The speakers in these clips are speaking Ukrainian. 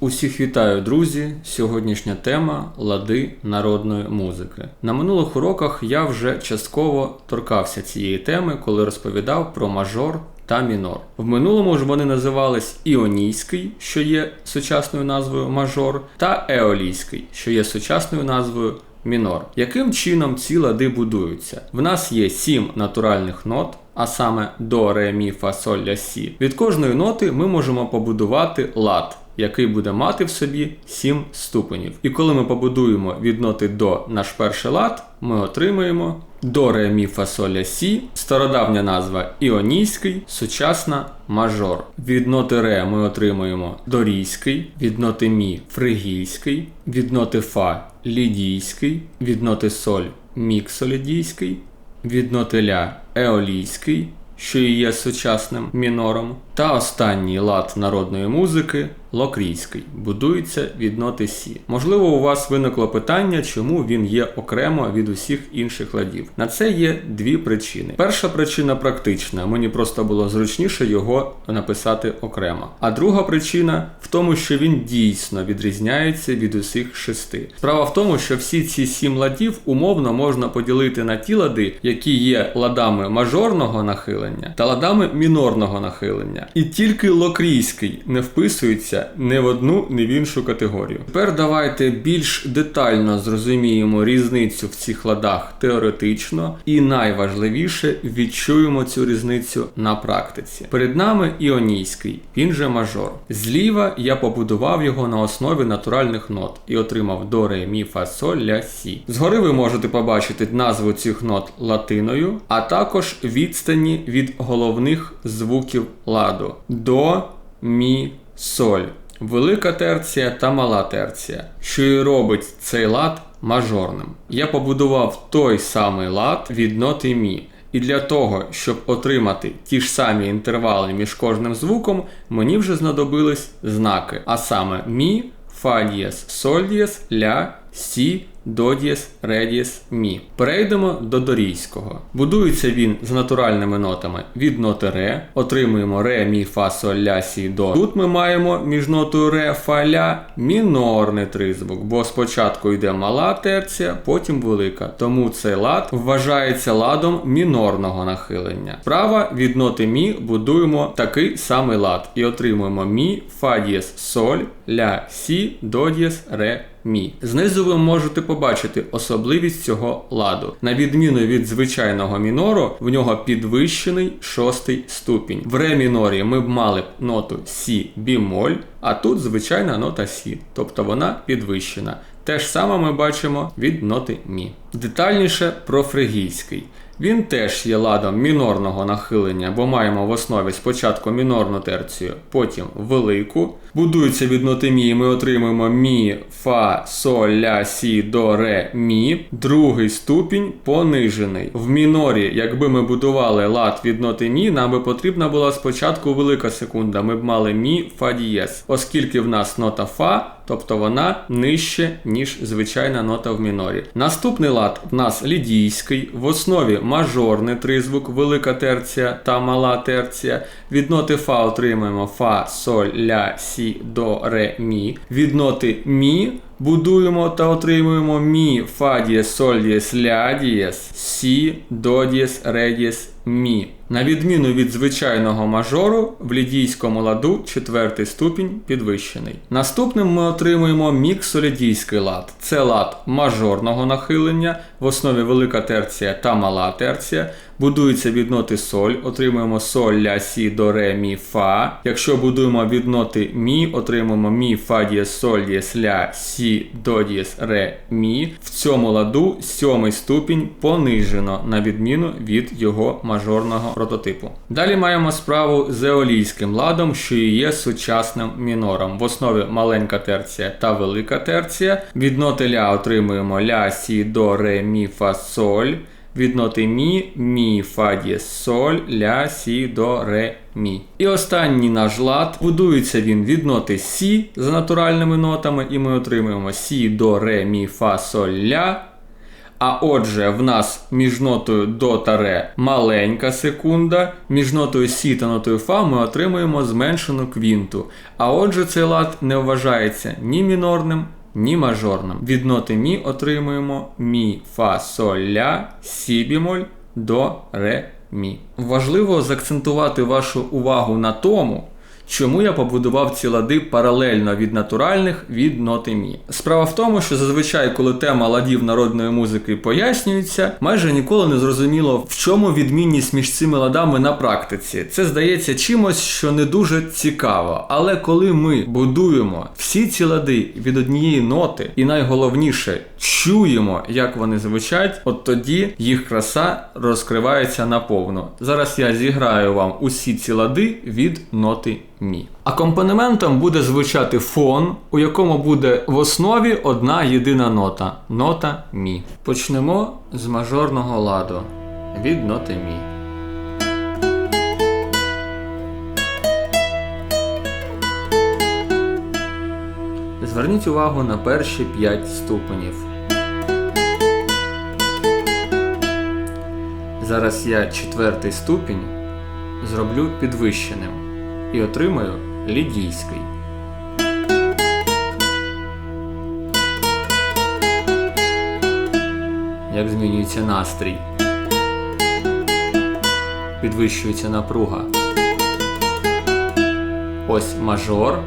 Усіх вітаю, друзі! Сьогоднішня тема лади народної музики. На минулих уроках я вже частково торкався цієї теми, коли розповідав про мажор та мінор. В минулому ж вони називались Іонійський, що є сучасною назвою мажор, та Еолійський, що є сучасною назвою мінор. Яким чином ці лади будуються? В нас є сім натуральних нот. А саме до, ре, мі, фа, соль, ля, сі. Від кожної ноти ми можемо побудувати лад, який буде мати в собі 7 ступенів. І коли ми побудуємо від ноти до наш перший лад, ми отримаємо до ре, мі, фа, соль, сі, стародавня назва іонійський, сучасна мажор. Від ноти ре ми отримуємо дорійський, від ноти мі фригійський, від ноти фа лідійський, від ноти соль міксолідійський, від ноти ля еолійський, що і є сучасним мінором, та останній лад народної музики локрійський, будується від ноти Сі. Можливо, у вас виникло питання, чому він є окремо від усіх інших ладів. На це є дві причини. Перша причина практична, мені просто було зручніше його написати окремо. А друга причина в тому, що він дійсно відрізняється від усіх шести. Справа в тому, що всі ці сім ладів умовно можна поділити на ті лади, які є ладами мажорного нахилення та ладами мінорного нахилення. І тільки локрійський не вписується не в одну, не в іншу категорію. Тепер давайте більш детально зрозуміємо різницю в цих ладах теоретично, і найважливіше відчуємо цю різницю на практиці. Перед нами іонійський, він же мажор. Зліва я побудував його на основі натуральних нот і отримав до ре, мі, фа, соль, ля, сі. Згори ви можете побачити назву цих нот латиною, а також відстані від головних звуків ладу до, мі, соль. Велика терція та мала терція, що і робить цей лад мажорним. Я побудував той самий лад від ноти мі. І для того, щоб отримати ті ж самі інтервали між кожним звуком, мені вже знадобились знаки, а саме мі, фа дієс, соль дієс, ля, сі, до дієс, ре дієс, мі. Перейдемо до дорійського. Будується він з натуральними нотами від ноти ре. Отримуємо ре, мі, фа, соль, ля, сі, до. Тут ми маємо між нотою ре, фа, ля мінорний тризвук, бо спочатку йде мала терція, потім велика. Тому цей лад вважається ладом мінорного нахилення. Справа від ноти мі будуємо такий самий лад і отримуємо мі, фа дієс, соль, ля, сі, до дієс, ре, мі. Знизу ви можете побачити особливість цього ладу. На відміну від звичайного мінору, в нього підвищений шостий ступінь. В ре мінорі ми б мали б ноту Сі бімоль, а тут звичайна нота Сі, тобто вона підвищена. Те ж саме ми бачимо від ноти Мі. Детальніше про фригійський. Він теж є ладом мінорного нахилення, бо маємо в основі спочатку мінорну терцію, потім велику. Будується від ноти ми отримуємо мі, фа, соль, ля, сі, до, ре, мі. Другий ступінь понижений. В мінорі, якби ми будували лад від ноти мі, нам би потрібна була спочатку велика секунда. Ми б мали мі, фа дієс, оскільки в нас нота фа. Тобто вона нижче, ніж звичайна нота в мінорі. Наступний лад в нас лідійський, в основі мажорний тризвук, велика терція та мала терція. Від ноти фа отримуємо фа, соль, ля, сі, до, ре, мі. Від ноти мі. Будуємо та отримуємо мі, фа дієс, соль дієс, ля дієс, сі, до дієс, ре дієс, мі. На відміну від звичайного мажору, в лідійському ладу четвертий ступінь підвищений. Наступним ми отримуємо міксолідійський лад. Це лад мажорного нахилення, в основі велика терція та мала терція. Будується від ноти соль, отримуємо соль, ля, сі, до, ре, мі, фа. Якщо будуємо від ноти мі, отримуємо мі, фа, дієс, соль, дієс, ля, сі, до, дієс, ре, мі. В цьому ладу сьомий ступінь понижено, на відміну від його мажорного прототипу. Далі маємо справу з еолійським ладом, що і є сучасним мінором. В основі маленька терція та велика терція. Від ноти ля отримуємо ля, сі, до, ре, мі, фа, соль. Від ноти мі, мі, фа, дієс, соль, ля, сі, до, ре, мі. І останній наш лад. Будується він від ноти Сі за натуральними нотами, і ми отримуємо Сі, до, ре, мі, фа, соль, ля. А отже, в нас між нотою до та ре маленька секунда, між нотою сі та нотою фа ми отримуємо зменшену квінту. А отже, цей лад не вважається ні мінорним, ні мажорним. Від ноти мі отримуємо мі, фа, соль, ля, сі бімоль, до, ре, мі. Важливо заакцентувати вашу увагу на тому, Чому я побудував ці лади паралельно від натуральних від ноти мі? Справа в тому, що зазвичай, коли тема ладів народної музики пояснюється, майже ніколи не зрозуміло, в чому відмінність між цими ладами на практиці. Це здається чимось, що не дуже цікаво. Але коли ми будуємо всі ці лади від однієї ноти, і найголовніше чуємо, як вони звучать, от тоді їх краса розкривається наповну. Зараз я зіграю вам усі ці лади від ноти мі. Акомпанементом буде звучати фон, у якому буде в основі одна єдина нота нота мі. Почнемо з мажорного ладу від ноти мі. Зверніть увагу на перші 5 ступенів. Зараз я четвертий ступінь зроблю підвищеним і отримаю лідійський. Як змінюється настрій. Підвищується напруга. Ось мажор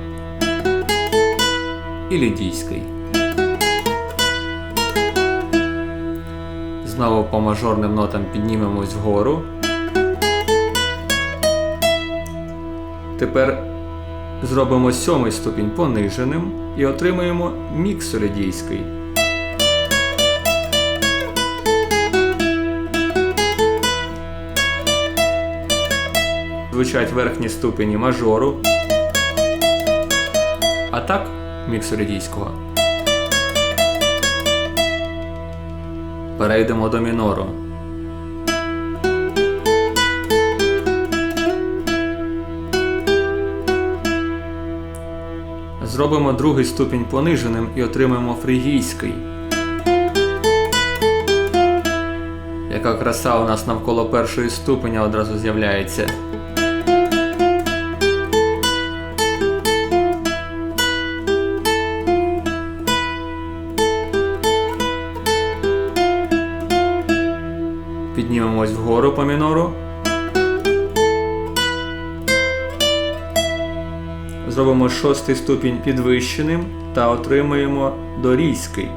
і лідійський. Знову по мажорним нотам піднімемось вгору. Тепер зробимо сьомий ступінь пониженим і отримаємо міксолідійський. Звучать верхні ступені мажору. А так міксолідійського. Перейдемо до мінору. Зробимо другий ступінь пониженим і отримаємо фригійський. Яка краса у нас навколо першої ступеня одразу з'являється. Піднімемось по мінору. Зробимо шостий ступінь підвищеним та отримаємо дорійський.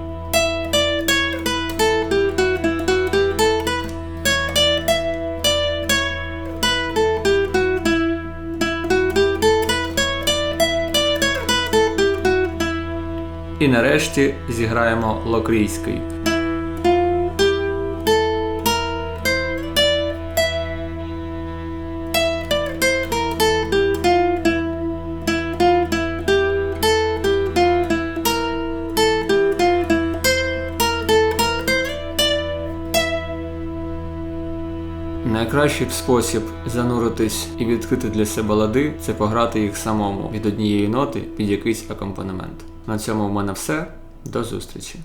І нарешті зіграємо локрійський. Найкращий спосіб зануритись і відкрити для себе лади це пограти їх самому від однієї ноти під якийсь акомпанемент. На цьому в мене все. До зустрічі!